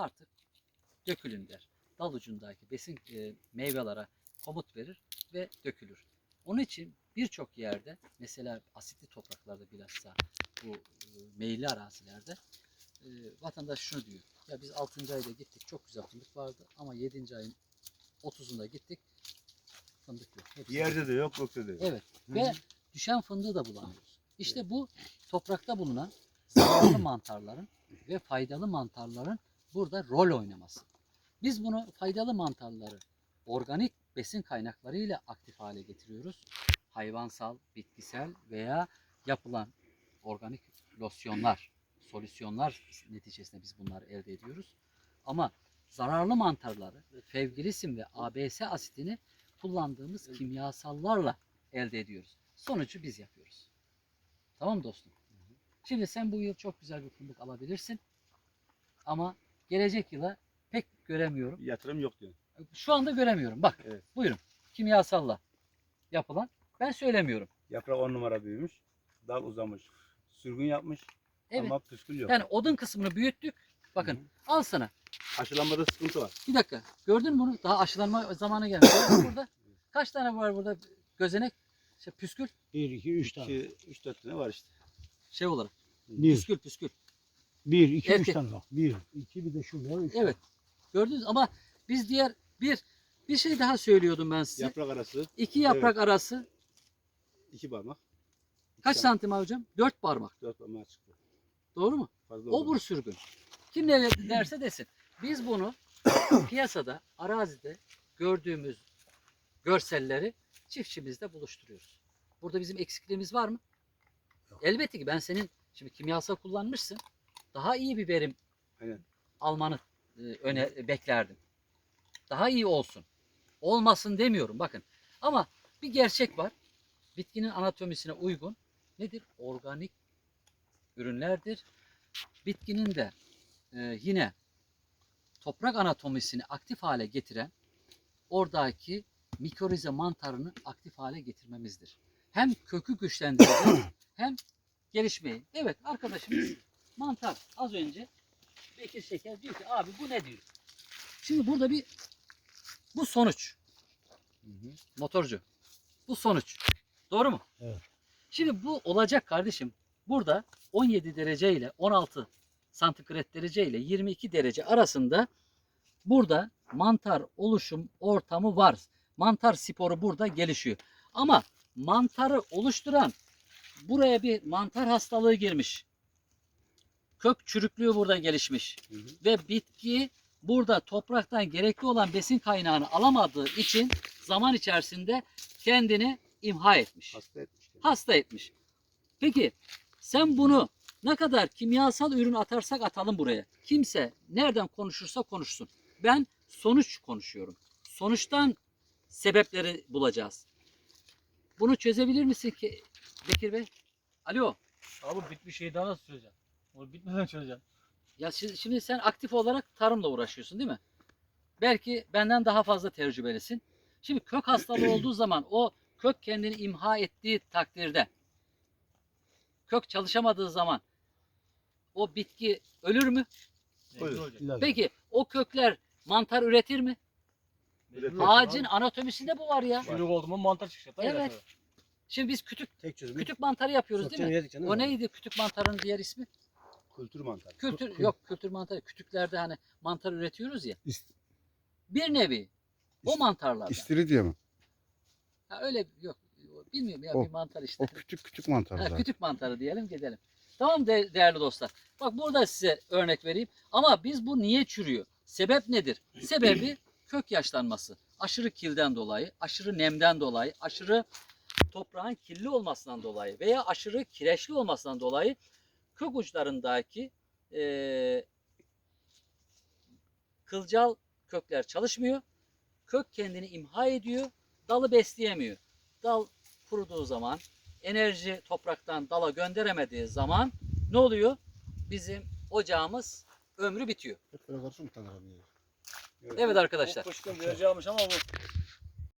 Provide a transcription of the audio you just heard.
artık dökülün der. Dal ucundaki besin e, meyvelere komut verir ve dökülür. Onun için birçok yerde mesela asitli topraklarda bilhassa bu e, meyilli arazilerde e, vatandaş şunu diyor. Ya biz 6. ayda gittik çok güzel fındık vardı ama 7. ayın 30'unda gittik fındık yok. Hepsi Yerde de yok, gökte de yok. Evet. Hı Ve düşen fındığı da bulamıyoruz. İşte bu toprakta bulunan zararlı mantarların ve faydalı mantarların burada rol oynaması. Biz bunu faydalı mantarları organik besin kaynaklarıyla aktif hale getiriyoruz. Hayvansal, bitkisel veya yapılan organik losyonlar, solüsyonlar neticesinde biz bunları elde ediyoruz. Ama zararlı mantarları, fevgilisin ve ABS asitini kullandığımız kimyasallarla elde ediyoruz. Sonucu biz yapıyoruz. Tamam dostum? Şimdi sen bu yıl çok güzel bir fındık alabilirsin. Ama gelecek yıla pek göremiyorum. Yatırım yok diyor. Şu anda göremiyorum. Bak Evet. buyurun. Kimyasalla yapılan. Ben söylemiyorum. Yaprak on numara büyümüş. Dal uzamış. Sürgün yapmış Evet. ama püskül yok. Yani odun kısmını büyüttük. Bakın Hı hı. al sana. Aşılanmada sıkıntı var. Bir dakika. Gördün mü bunu? Daha aşılanma zamanı gelmiş. Burada. Kaç tane var burada gözenek? Şey, püskül. 1, 2, 3 tane. 2, 3, 4 tane var işte. Şey olarak. 1, Püskül püskül. 1, 2, 3 Erkek. tane bak. 1, 2 bir de şurada. Üç Evet. Gördünüz ama biz diğer bir bir şey daha söylüyordum ben size. Yaprak arası İki yaprak arası iki parmak. İki kaç tane, santim hocam? Dört parmak. Dört parmak çıktı. Doğru mu? Fazla Obur oldu. sürgün. Kim ne derse desin. Biz bunu piyasada, arazide gördüğümüz görselleri çiftçimizde buluşturuyoruz. Burada bizim eksikliğimiz var mı? Yok. Elbette ki ben senin şimdi kimyasal kullanmışsın. Daha iyi bir verim Aynen. almanı e, öne beklerdim. Daha iyi olsun. Olmasın demiyorum bakın. Ama bir gerçek var. Bitkinin anatomisine uygun nedir? Organik ürünlerdir. Bitkinin de e, yine toprak anatomisini aktif hale getiren oradaki mikorize mantarını aktif hale getirmemizdir. Hem kökü güçlendireceğiz hem gelişmeyi. Evet arkadaşımız mantar az önce Bekir Şeker diyor ki abi bu ne diyor. Şimdi burada bir bu sonuç. Hı hı. Motorcu. Bu sonuç. Doğru mu? Evet. Şimdi bu olacak kardeşim. Burada 17 derece ile 16 santigrat derece ile 22 derece arasında burada mantar oluşum ortamı var. Mantar sporu burada gelişiyor. Ama mantarı oluşturan buraya bir mantar hastalığı girmiş. Kök çürüklüğü burada gelişmiş Hı hı. ve bitki burada topraktan gerekli olan besin kaynağını alamadığı için zaman içerisinde kendini imha etmiş. Hasta etmiş. kendini. Hasta etmiş. Peki sen bunu ne kadar kimyasal ürün atarsak atalım buraya. Kimse nereden konuşursa konuşsun. Ben sonuç konuşuyorum. Sonuçtan sebepleri bulacağız. Bunu çözebilir misin ki Bekir Bey? Alo. Abi bitmiş şeyi daha nasıl çözeceğim? Onu bitmeden çözeceğim. Ya şi- şimdi sen aktif olarak tarımla uğraşıyorsun değil mi? Belki benden daha fazla tecrübelisin. Şimdi kök hastalığı olduğu zaman o kök kendini imha ettiği takdirde kök çalışamadığı zaman o bitki ölür mü? İlaç. Peki o kökler mantar üretir mi? Olacak Ağacın anatomisinde bu var ya. Çürük oldu mu mantar çıkacak. Evet. Şimdi biz kütük kütük mantarı yapıyoruz değil mi? O neydi kütük mantarının diğer ismi? Kültür mantarı. Kültür Kü- yok kültür mantarı. Kütüklerde hani mantar üretiyoruz ya. İst- Bir nevi o İst- mantarlardan. İstiridye mi? Ha, öyle yok. Bilmiyorum ya O- bir mantar işte. O küçük küçük mantar Ha, zaten. kütük mantarı diyelim gidelim. Tamam de- değerli dostlar. Bak burada size örnek vereyim. Ama biz bu niye çürüyor? Sebep nedir? Sebebi kök yaşlanması. Aşırı kilden dolayı, aşırı nemden dolayı, aşırı toprağın kirli olmasından dolayı veya aşırı kireçli olmasından dolayı kök uçlarındaki eee, kılcal kökler çalışmıyor. Kök kendini imha ediyor. Dalı besleyemiyor. Dal kuruduğu zaman enerji topraktan dala gönderemediği zaman ne oluyor? Bizim ocağımız ömrü bitiyor. Hep tanır abi? Evet arkadaşlar. O kışkın vereceğimiş ama bu